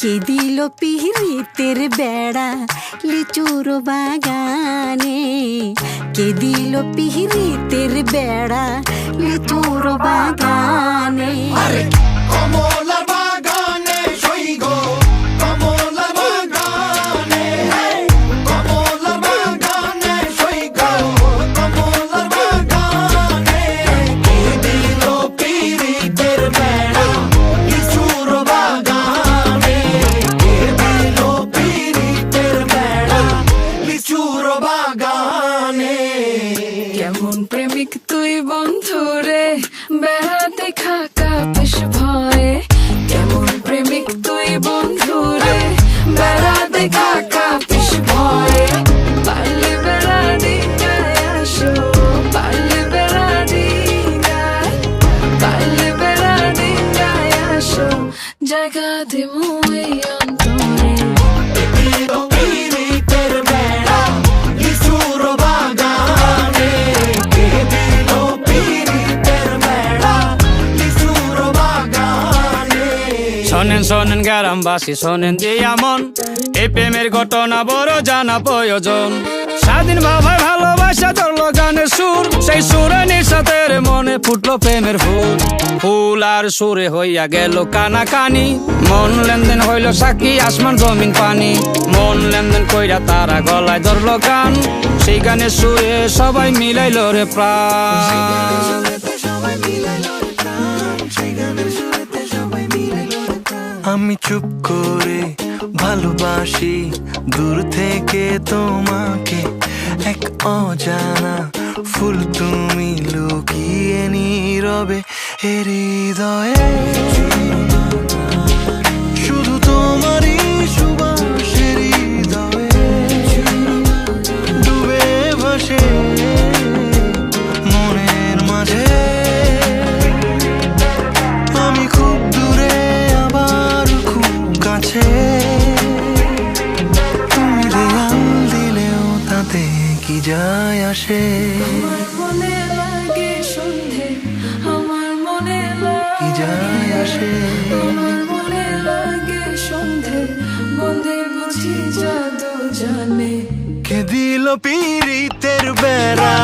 কে দিল পিহিতের বেড়া লিচুর বাগানে। কে দিল পিহিতের বেড়া লিচুর বাগানে। প্রেমিক তুই বন্ধু রে বেড়াতে খাকা বেশ ভয়ে। কেমন প্রেমিক তুই বন্ধু রে বেড়াতে খাকা বেশ ভয়ে। জায়গা দিমু এই শোনেন শোনেন গ্রামবাসী, শোনেন দিয়া মন এই প্রেমের ঘটনা বড় জানা প্রয়োজন। স্বাধীন বাবাই ভালোবাসা ধরলো গানের সুর। সেই সুরে নিঃসাতের মনে ফুটলো প্রেমের ফুল। ফুল আর সুরে হইয়া গেল কানা কানি মন লেনদেন হইল সাক্ষী, আসমান জমিন পানি। মন লেনদেন কইরা তারা গলায় ধরলো গান সেই গানের সুরে সবাই মিলাইল রে প্রাণ। আমি চুপ করে ভালোবাসি। দূর থেকে তোমাকে এক অজানা ফুল তুমি লুকিয়ে নীরবে হৃদয়ে। কি যায় আসে? আমার মনে লাগে সন্ধে আমার মনে কি লাগে যায় আসে? আমার মনে লাগে সন্ধে বন্ধে বুঝি জাদু জানে। কে দিল পীড়িতের বেড়া?